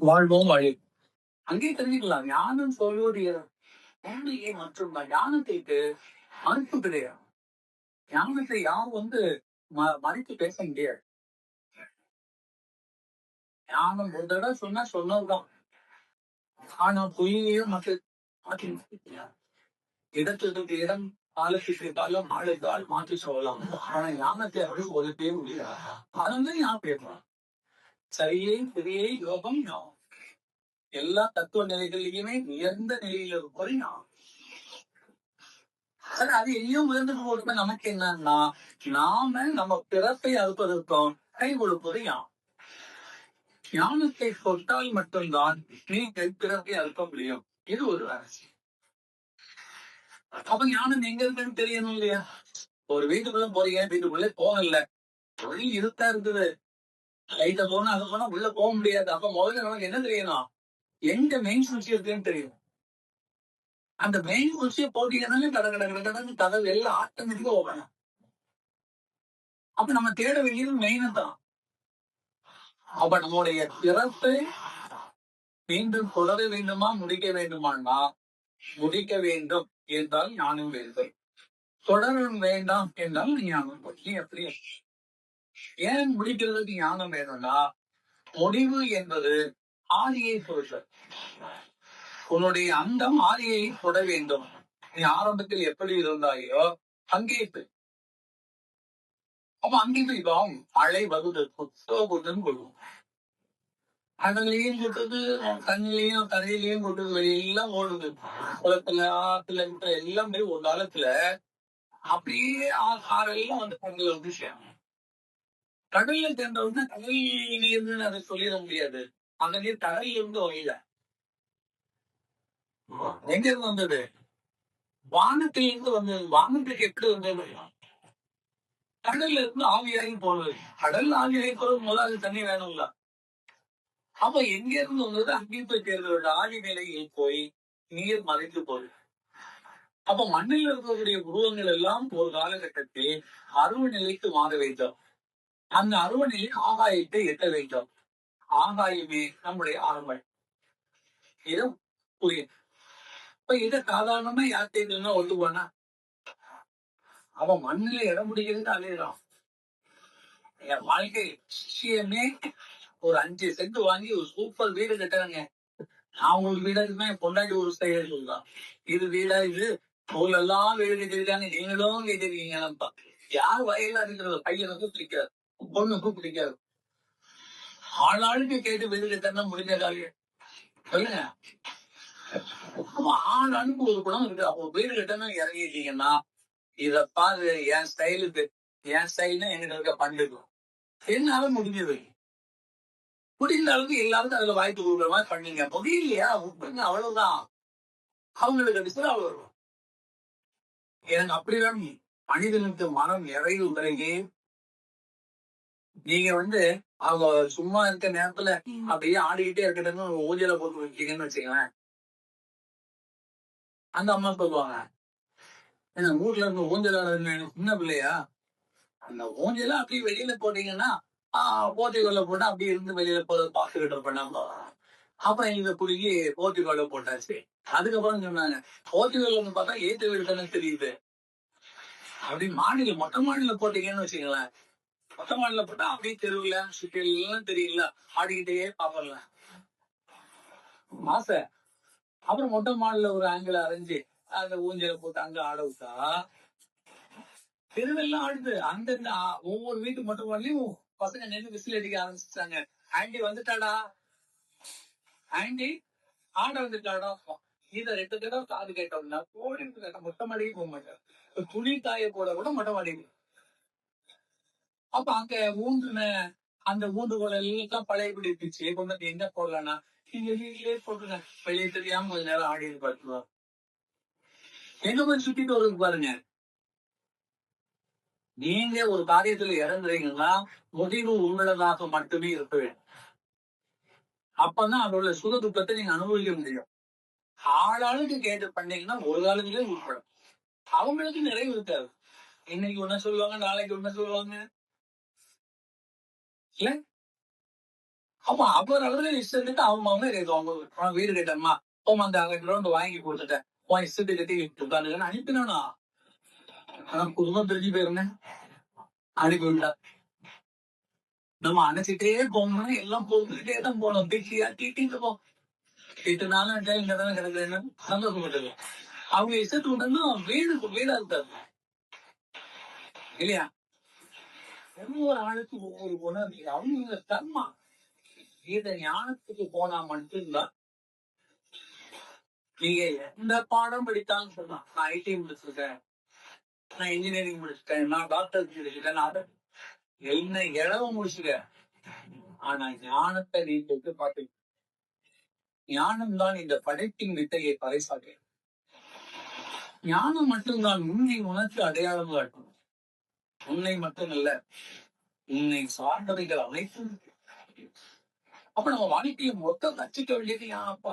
வாழ்வோம் வழி. அங்கே தெரிஞ்சுக்கலாம் ஞானம் சொல்வது வேலையை மற்றும் ஞானத்திற்கு மறுப்பு கிடையாது. ஞானத்தை யாரும் வந்து ம- மறைத்து பேச முடியாது. ஞானம் ஒரு தடவை சொன்னா சொன்னதுதான். ஆனா பொய்யையும் மற்ற மாற்றி இடத்துக்கு இடம் காலத்துக்கு காலம் ஆளுக்கு மாற்றி சொல்லலாம். ஆனா ஞானத்தை அப்படி ஒதுக்கவே முடியாது அது வந்து ஞாபகம் பேசலாம் சரியை கிரியை யோகம் ஞானம். எல்லா தத்துவ நிலைகளிலுமே உயர்ந்த நிலையில இருப்பது ஞானம். ஆனா அது எங்கேயும் உயர்ந்து போறது நமக்கு என்னன்னா நாம நம்ம பிறப்பை அறுப்பதற்கும் கை கொடுப்பது ஞானம். ஞானத்தை தொட்டால் மட்டும்தான் நீங்கள் பிறப்பை அறுக்க முடியும். இது ஒரு ரகசியம் அப்ப ஞானம் எங்க இருக்குன்னு தெரியணும் இல்லையா? ஒரு வீட்டுக்குள்ள போறீங்க வீட்டுக்குள்ளே போகல. தொழில் இருக்கா இருக்குது. லைட்ட போனா அது போனா உள்ள போக முடியாது. அப்ப முதல்ல நமக்கு என்ன தெரியணும்? எங்க மெயின் சுவிட்ச் இருக்குன்னு தெரியும் அந்த மெயின் சுவிட்சை போட்டீங்கன்னாலே கட கட கடன்னு கதவு எல்லாம் ஆட்டோமேட்டிக்கா ஓப்பன் அப்ப நம்ம தேட வேண்டியது மெயின் தான். அப்ப நம்முடைய பிறப்பை மீண்டும் தொடர வேண்டுமா முடிக்க வேண்டுமானா முடிக்க வேண்டும் என்றால் ஞானம் வேண்டும். தொடர வேண்டாம் என்றால் ஞானம் பற்றி எப்படி ஏன் முடிக்கிறதுக்கு ஞானம் வேணும்னா முடிவு என்பது ஆதியை பொறுத்தல் உன்னுடைய அந்தம் ஆதியை தொட வேண்டும். நீ ஆரம்பத்தில் எப்படி இருந்தாயோ அங்கே போய். அப்ப அங்கே போய் வாம் அலை வகுது புத்தகம் கொள்ளும் கடலையும் கொட்டுது தண்ணிலையும் தரையிலையும் கொட்டுது வெளியெல்லாம் ஓடுது. குளத்துல ஆத்துல இருக்கிற எல்லாமே ஒரு காலத்துல அப்படியே ஆறெல்லாம் வந்து பொங்கல் வந்து சேரும். கடல்ல சேர்ந்தவுடனே கடல் நீர்னு அதை சொல்லிட முடியாது. அந்த நீர் கடல்ல இருந்து வகையில? எங்க இருந்து வந்தது? வானத்துல இருந்து வந்தது. வானத்துக்கு எப்படி வந்தது? கடல்ல இருந்து ஆவியாகி போனது. கடல் ஆவியாகி போறது முதல்ல தண்ணி வேணும்ல அப்ப எங்க இருந்து வந்தது? அங்கேயும் போய் சேர்ந்ததோட ஆதி நிலையில் போய் நீர் மறைந்து போகுது. அப்ப மண்ணில் இருக்கக்கூடிய உருவங்கள் எல்லாம் ஒரு காலகட்டத்தில் அருவ நிலைக்கு மாற வேண்டும். அந்த அருவ ஆகாயத்தை எட்ட வேண்டும். ஆகாயமே நம்முடைய ஆரம்பம் இது புரியும் இப்ப இதை சாதாரணமா யார்கிட்ட போனா அவன் மண்ணில இடம் பிடிக்கிறது அலையிறான் என் வாழ்க்கை விஷயமே ஒரு அஞ்சு சென்ட் வாங்கி ஒரு சூப்பர் வீடு கட்டுறாங்க. நான் உங்களுக்கு வீடா இருக்குமே பொண்டாட்டி ஒரு செயல் சொல்றான் இது வீடா இது ஊர்ல எல்லாம் வீடு கட்டிருக்காங்க நீங்களும் கட்டிருக்கீங்க யார் வயலா இருக்கிறது? பையனுக்கு பிடிக்காது. பொண்ணுக்கும் பிடிக்காது. ஆளாளுக்கு கேட்டு வெளியில கட்டணும் முடிஞ்ச காரியம். சொல்லுங்க. ஆள் ஆளாளுக்கு ஒரு குணம் இருக்கு. அப்போ வீடு கட்டணும் இறங்கிட்டீங்கன்னா இத பாரு என் ஸ்டைலுக்கு என் ஸ்டைல்னா எங்கிட்ட இருக்க பண்டுக்கும் என்னால முடிஞ்சது. முடிந்த அளவுக்கு எல்லாருக்கும் அதுல வாய்ப்பு கொடுக்குற மாதிரி பண்ணீங்க. முடியலையா விட்டுருங்க அவ்வளவுதான். அவங்களுக்கு அடிச்சு அவ்வளவு எனக்கு அப்படிதான் மனிதனுக்கு மனம் நிறைவு பிறகு நீங்க வந்து அவங்க சும்மா இருக்க நேரத்துல அப்படியே ஆடிக்கிட்டே இருக்கட்டும்னு ஒரு ஊஞ்சல போட்டு வச்சீங்கன்னு வச்சுங்களேன் அந்த அம்மா சொல்லுவாங்க என்ன ஊர்ல இருக்க ஊஞ்சல் ஆடுறது சின்ன பிள்ளையா? அந்த ஊஞ்சல அப்படியே வெளியில போட்டீங்கன்னா போர்த்திகோல போட்டா அப்படியே இருந்து வெளியில போத பாத்துக்கிட்டு இருப்பேன் அப்புறம் இங்க குறுகி போர்த்திகோல போட்டாச்சு. அதுக்கப்புறம் சொன்னாங்க போர்த்திகோல பார்த்தா ஏத்து வீடு தானே தெரியுது. அப்படி மாடியில மொட்டை மாடியில போட்டீங்கன்னு வச்சுங்களேன் மொத்த மாடியில போட்டா அப்படியே தெருவுல சுற்றிலாம் தெரியல ஆடிக்கிட்டே பாப்பல மாச அப்புறம் மொட்டை மாடல ஒரு ஆங்கிள் அரைஞ்சு அந்த ஊஞ்சல போட்டு அங்க ஆட விட்டா தெருவெல்லாம் ஆடுது. அந்த ஒவ்வொரு வீட்டு மொட்டை மாடலையும் பசங்க நின்று விசில் அடிக்க ஆரம்பிச்சிட்டாங்க. ஆண்டி வந்துட்டாடா. ஆண்டி ஆட வந்துட்டாடா இத ரெண்டு தடவை காது கேட்டோம்னா கோடி கேட்ட மொட்டை மாடிக்கு போக மாட்டேன் துணி காய போட கூட மொட்டை மாடி அப்ப அங்க ஊந்துன அந்த ஊன்றுகோல் எல்லாம் பழையபடி இருந்துச்சு கொண்டு வந்து எங்க போடலன்னா நீங்க வீட்லயே போட்டுங்க வெளியே தெரியாம கொஞ்ச நேரம் ஆடி பார்த்துருவோம் எங்க போய் சுத்திட்டு வருது பாருங்க. நீங்க ஒரு காரியத்துல இறங்குறீங்கன்னா முடிவு உங்களதாக மட்டுமே இருக்க வேண்டும். அப்பதான் அதோட சுக துக்கத்தை நீங்க அனுபவிக்க முடியும். ஆளாளுக்கு கேட்டு பண்ணீங்கன்னா ஒரு காலத்திலே உட்படும். அவங்களுக்கு நிறைவு இருக்காது. இன்னைக்கு ஒண்ணு சொல்லுவாங்க நாளைக்கு ஒண்ணு சொல்லுவாங்க. இல்ல? ஆமா அவர் அவரே இஷ்டத்துக்கு அவங்க அவங்க வீடு கேட்டம்மா போமா அந்த அரை கிலோ வாங்கி கொடுத்துட்டேன். உன் இஷ்டத்தை கட்டி உட்காந்துன்னு அனுப்பினா ஆனா குடும்பம் பிரிஞ்சு போயிருந்தேன். அனுப்பி விட்டா. நம்ம அணைச்சிட்டே போகணும் எல்லாம் போகிட்டே தான் போனோம் திட்டியா திட்டிட்டு போ. திட்டுனாலும் இங்க தானே கிடக்குறேன்னு சந்தோஷப்பட்டுருக்கோம் அவங்க இஷ்டத்துக்கு வீடு வீடா இருக்காது இல்லையா? ஒவ்வொரு ஆளுக்கு ஒவ்வொரு குணம் அவங்க தர்மா இத ஞானத்துக்கு போனா மட்டும்தான் நீங்க எந்த பாடம் படித்தாலும் சொல்லலாம். நான் ஐடி முடிச்சிருக்கேன். நான் இன்ஜினியரிங் முடிச்சிட்டேன் நான் டாக்டர் முடிச்சிருக்கேன் நான் என்ன இளவ முடிச்சிருக்கேன் ஆனா ஞானத்தை நீ தொட்டு ஞானம் தான் இந்த படைப்பின் வித்தையை பறைசாட்டேன் ஞானம் மட்டும்தான் உன்னை உனக்கு அடையாளம் காட்டும். உன்னை மட்டும் இல்ல உன்னை சார்ந்தவைகள் அனைத்தும். அப்ப நம்ம வாழ்க்கையை மொத்தம் கச்சிக்க வேண்டியது யாப்பா